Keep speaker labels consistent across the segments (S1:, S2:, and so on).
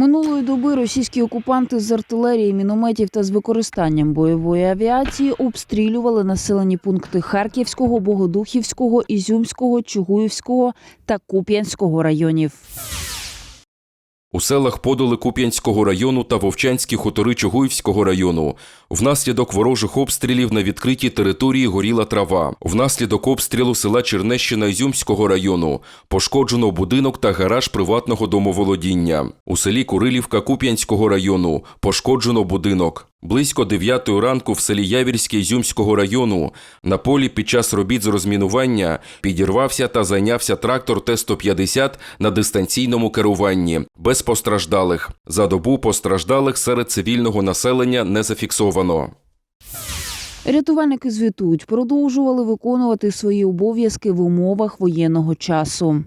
S1: Минулої доби російські окупанти з артилерії, мінометів та з використанням бойової авіації обстрілювали населені пункти Харківського, Богодухівського, Ізюмського, Чугуївського та Куп'янського районів.
S2: У селах Подоли Куп'янського району та Вовчанські хутори Чугуївського району внаслідок ворожих обстрілів на відкритій території горіла трава. Внаслідок обстрілу села Чернещина Ізюмського району пошкоджено будинок та гараж приватного домоволодіння. У селі Курилівка Куп'янського району пошкоджено будинок. Близько 9 ранку в селі Явірське Ізюмського району на полі під час робіт з розмінування підірвався та зайнявся трактор Т-150 на дистанційному керуванні, без постраждалих. За добу постраждалих серед цивільного населення не зафіксовано.
S1: Рятувальники звітують, продовжували виконувати свої обов'язки в умовах воєнного часу.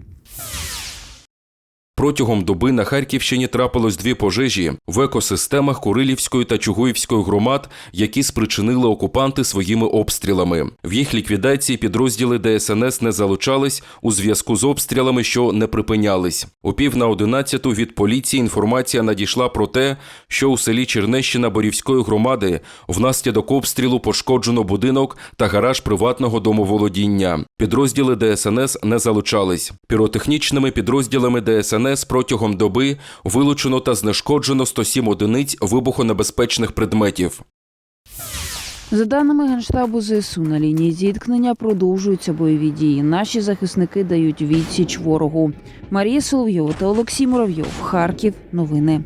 S2: Протягом доби на Харківщині трапилось дві пожежі в екосистемах Курилівської та Чугуївської громад, які спричинили окупанти своїми обстрілами. В їх ліквідації підрозділи ДСНС не залучались у зв'язку з обстрілами, що не припинялись. У пів на одинадцяту від поліції інформація надійшла про те, що у селі Чернещина Борівської громади внаслідок обстрілу пошкоджено будинок та гараж приватного домоволодіння. Підрозділи ДСНС не залучались. Піротехнічними підрозділами ДСНС протягом доби вилучено та знешкоджено 107 одиниць вибухонебезпечних предметів.
S1: За даними Генштабу ЗСУ, на лінії зіткнення продовжуються бойові дії. Наші захисники дають відсіч ворогу. Марія Соловйова та Олексій Муравйов. Харків. Новини.